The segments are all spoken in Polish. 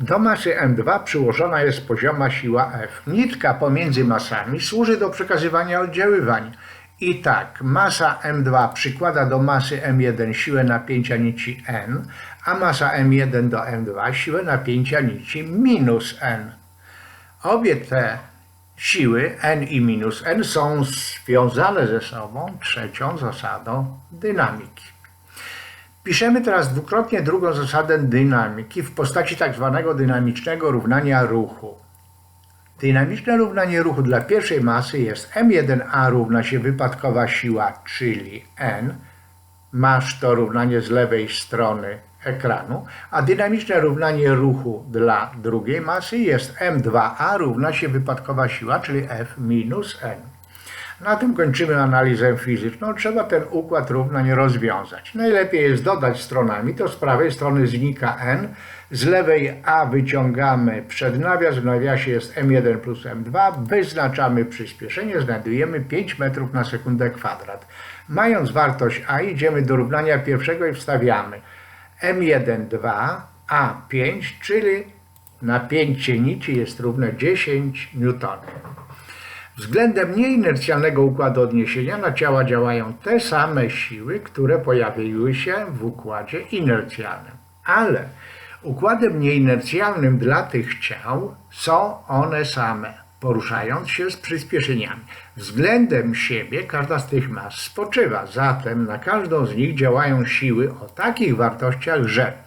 Do masy M2 przyłożona jest pozioma siła F. Nitka pomiędzy masami służy do przekazywania oddziaływań. I tak, masa M2 przykłada do masy M1 siłę napięcia nici N, a masa M1 do M2 siłę napięcia nici minus N. Obie te siły N i minus N są związane ze sobą trzecią zasadą dynamiki. Piszemy teraz dwukrotnie drugą zasadę dynamiki w postaci tak zwanego dynamicznego równania ruchu. Dynamiczne równanie ruchu dla pierwszej masy jest M1A równa się wypadkowa siła, czyli N. Masz to równanie z lewej strony ekranu, a dynamiczne równanie ruchu dla drugiej masy jest M2A równa się wypadkowa siła, czyli F minus N. Na tym kończymy analizę fizyczną. Trzeba ten układ równań rozwiązać. Najlepiej jest dodać stronami, to z prawej strony znika n, z lewej a wyciągamy przed nawias, w nawiasie jest m1 plus m2, wyznaczamy przyspieszenie, znajdujemy 5 metrów na sekundę kwadrat. Mając wartość a idziemy do równania pierwszego i wstawiamy m1 2, a 5, czyli napięcie nici jest równe 10 newtonów. Względem nieinercjalnego układu odniesienia na ciała działają te same siły, które pojawiły się w układzie inercjalnym. Ale układem nieinercjalnym dla tych ciał są one same, poruszając się z przyspieszeniami. Względem siebie każda z tych mas spoczywa, zatem na każdą z nich działają siły o takich wartościach, że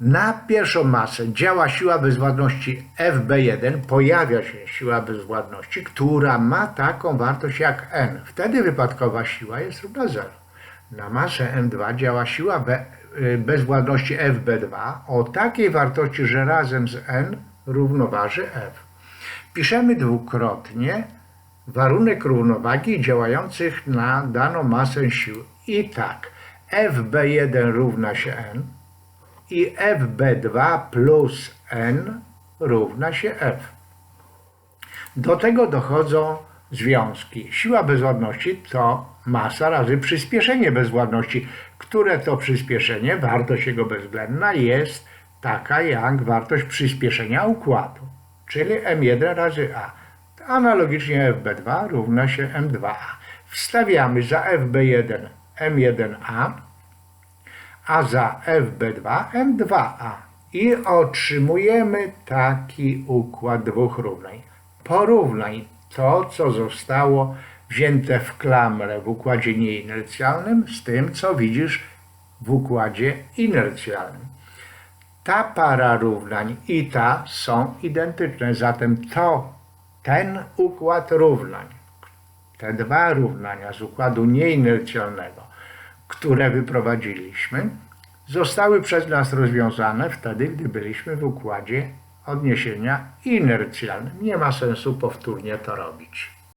na pierwszą masę działa siła bezwładności FB1, pojawia się siła bezwładności, która ma taką wartość jak N. Wtedy wypadkowa siła jest równa 0. Na masę M2 działa siła y, bezwładności FB2 o takiej wartości, że razem z N równoważy F. Piszemy dwukrotnie warunek równowagi działających na daną masę sił. I tak, FB1 równa się N, i FB2 plus N równa się F. Do tego dochodzą związki. Siła bezwładności to masa razy przyspieszenie bezwładności, które to przyspieszenie, wartość jego bezwzględna jest taka jak wartość przyspieszenia układu, czyli M1 razy A. Analogicznie FB2 równa się M2A. Wstawiamy za FB1 M1A, a za FB2 M2A i otrzymujemy taki układ dwóch równań. Porównaj to, co zostało wzięte w klamrę w układzie nieinercjalnym z tym, co widzisz w układzie inercjalnym. Ta para równań i ta są identyczne, zatem to, ten układ równań, te dwa równania z układu nieinercjalnego, które wyprowadziliśmy, zostały przez nas rozwiązane wtedy, gdy byliśmy w układzie odniesienia inercjalnym. Nie ma sensu powtórnie to robić.